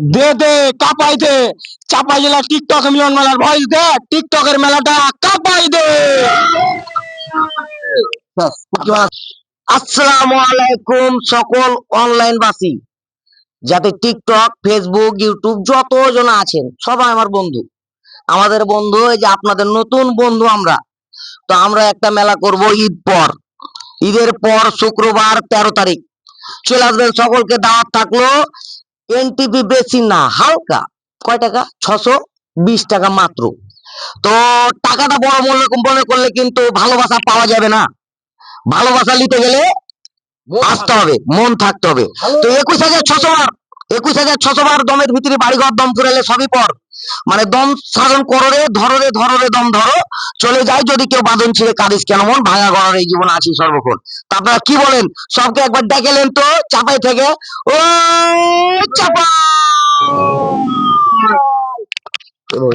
দে দে, কাপাই দে। চাপাই জেলা টিকটক মিলন মেলার ভয়েস দে। টিকটকের মেলাটা কাপাই দে। আসসালামু আলাইকুম সকল অনলাইন বাসী যাতে টিকটক ফেসবুক ইউটিউব যত জন আছেন, সবাই আমার বন্ধু। আমাদের বন্ধু, এই যে আপনাদের নতুন বন্ধু আমরা। তো আমরা একটা মেলা করব ঈদ পর। ঈদের পর শুক্রবার তেরো তারিখ। চলে আসবেন, সকলকে দাওয়াত থাকল। এনটিপি বেশি না হালকা। কয় টাকা? ছশো বিশ টাকা মাত্র। তো টাকাটা বড় মনে মনে করলে কিন্তু ভালোবাসা পাওয়া যাবে না। ভালোবাসা নিতে গেলে আসতে হবে মন থাকতে হবে। তো একুশ হাজার ছশো বার একুশ হাজার ছশো বার দমের ভিতরে বাড়িঘর দম ফুরালে সবই পর। মানে দম সাধন করো রে ধরো রে ধরো রে দম ধরো চলে যায় যদি কেউ বাঁধন ছিঁড়ে কাঁদিস কেন? মন ভাঙা গড়ার এই জীবন আছি সর্বক্ষণ। তা আপনারা কি বলেন? সবকে একবার ডেকেলেন তো চাপাই থেকে। ও